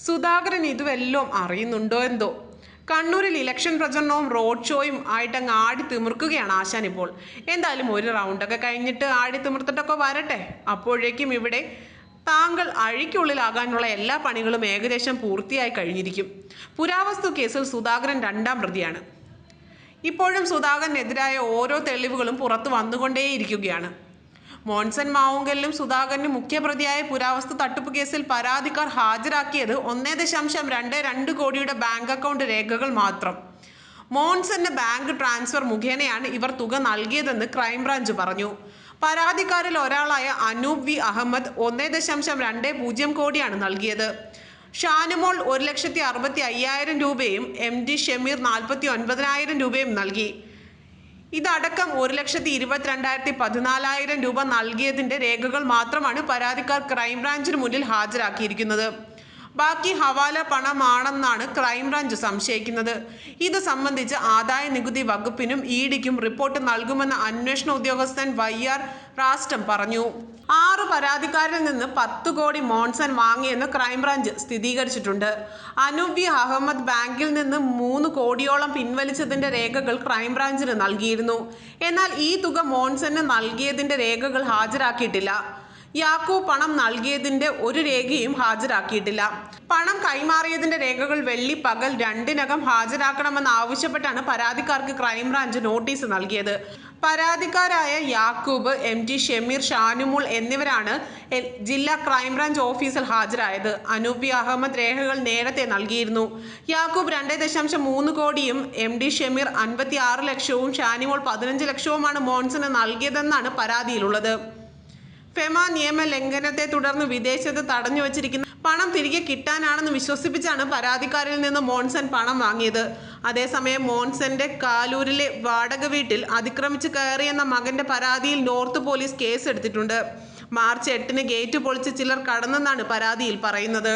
സുധാകരൻ ഇതുവെല്ലാം അറിയുന്നുണ്ടോ എന്തോ? കണ്ണൂരിൽ ഇലക്ഷൻ പ്രചരണവും റോഡ് ഷോയും ആയിട്ട് അങ്ങ് ആടി തിമിർക്കുകയാണ് ആശാൻ ഇപ്പോൾ. എന്തായാലും ഒരു റൗണ്ടൊക്കെ കഴിഞ്ഞിട്ട് ആടി തിമിർത്തിട്ടൊക്കെ വരട്ടെ. അപ്പോഴേക്കും ഇവിടെ താങ്കൾ അഴിക്കുള്ളിലാകാനുള്ള എല്ലാ പണികളും ഏകദേശം പൂർത്തിയായി കഴിഞ്ഞിരിക്കും. പുരാവസ്തു കേസിൽ സുധാകരൻ രണ്ടാം പ്രതിയാണ്. ഇപ്പോഴും സുധാകരനെതിരായ ഓരോ തെളിവുകളും പുറത്തു വന്നുകൊണ്ടേയിരിക്കുകയാണ്. മോൺസൺ മാവുങ്കലിലും സുധാകരനും മുഖ്യപ്രതിയായ പുരാവസ്തു തട്ടിപ്പ് കേസിൽ പരാതിക്കാർ ഹാജരാക്കിയത് ഒന്നേ ദശാംശം രണ്ട് രണ്ട് കോടിയുടെ ബാങ്ക് അക്കൗണ്ട് രേഖകൾ മാത്രം. മോൺസന്റെ ബാങ്ക് ട്രാൻസ്ഫർ മുഖേനയാണ് ഇവർ തുക നൽകിയതെന്ന് ക്രൈംബ്രാഞ്ച് പറഞ്ഞു. പരാതിക്കാരിൽ ഒരാളായ അനൂപ് വി അഹമ്മദ് ഒന്നേ ദശാംശം രണ്ട് പൂജ്യം കോടിയാണ് നൽകിയത്. ഷാനുമോൾ ഒരു ലക്ഷത്തി അറുപത്തി അയ്യായിരം രൂപയും എം ഡി ഷമീർ നാൽപ്പത്തി ഒൻപതിനായിരം രൂപയും നൽകി. ഇതടക്കം ഒരു ലക്ഷത്തി ഇരുപത്തിരണ്ടായിരത്തി പതിനാലായിരം രൂപ നൽകിയതിന്റെ രേഖകൾ മാത്രമാണ് പരാതിക്കാർ ക്രൈംബ്രാഞ്ചിന് മുന്നിൽ ഹാജരാക്കിയിരിക്കുന്നത്. ബാക്കി ഹവാല പണമാണെന്നാണ് ക്രൈംബ്രാഞ്ച് സംശയിക്കുന്നത്. ഇത് സംബന്ധിച്ച് ആദായ നികുതി വകുപ്പിനും ഇ ഡിക്കും റിപ്പോർട്ട് നൽകുമെന്ന് അന്വേഷണ ഉദ്യോഗസ്ഥൻ വൈ ആർ റാസ്റ്റം പറഞ്ഞു. ആറ് പരാതിക്കാരിൽ നിന്ന് പത്ത് കോടി മോൺസൺ വാങ്ങിയെന്ന് ക്രൈംബ്രാഞ്ച് സ്ഥിരീകരിച്ചിട്ടുണ്ട്. അനൂപ് അഹമ്മദ് ബാങ്കിൽ നിന്ന് മൂന്ന് കോടിയോളം പിൻവലിച്ചതിന്റെ രേഖകൾ ക്രൈംബ്രാഞ്ചിന് നൽകിയിരുന്നു. എന്നാൽ ഈ തുക മോൺസന് നൽകിയതിന്റെ രേഖകൾ ഹാജരാക്കിയിട്ടില്ല. യാക്കൂബ് പണം നൽകിയതിന്റെ ഒരു രേഖയും ഹാജരാക്കിയിട്ടില്ല. പണം കൈമാറിയതിന്റെ രേഖകൾ വെള്ളി പകൽ രണ്ടിനകം ഹാജരാക്കണമെന്ന് ആവശ്യപ്പെട്ടാണ് പരാതിക്കാർക്ക് ക്രൈംബ്രാഞ്ച് നോട്ടീസ് നൽകിയത്. പരാതിക്കാരായ യാക്കൂബ് എം ടി ഷമീർ ഷാനുമുൾ എന്നിവരാണ് ജില്ലാ ക്രൈംബ്രാഞ്ച് ഓഫീസിൽ ഹാജരായത്. അനൂപി അഹമ്മദ് രേഖകൾ നേരത്തെ നൽകിയിരുന്നു. യാക്കൂബ് രണ്ട് ദശാംശം മൂന്ന് കോടിയും എം ഡി ഷമീർ അൻപത്തി ലക്ഷവും ഷാനിമോൾ പതിനഞ്ച് ലക്ഷവുമാണ് മോൺസന് നൽകിയതെന്നാണ് പരാതിയിലുള്ളത്. ഫെമ നിയമ ലംഘനത്തെ തുടർന്ന് വിദേശത്ത് തടഞ്ഞു വച്ചിരിക്കുന്ന പണം തിരികെ കിട്ടാനാണെന്ന് വിശ്വസിപ്പിച്ചാണ് പരാതിക്കാരിൽ നിന്ന് മോൺസൺ പണം വാങ്ങിയത്. അതേസമയം മോൺസന്റെ കാലൂരിലെ വാടക വീട്ടിൽ അതിക്രമിച്ച് കയറിയെന്ന മകന്റെ പരാതിയിൽ നോർത്ത് പോലീസ് കേസെടുത്തിട്ടുണ്ട്. മാർച്ച് എട്ടിന് ഗേറ്റ് പൊളിച്ച് ചിലർ കടന്നെന്നാണ് പരാതിയിൽ പറയുന്നത്.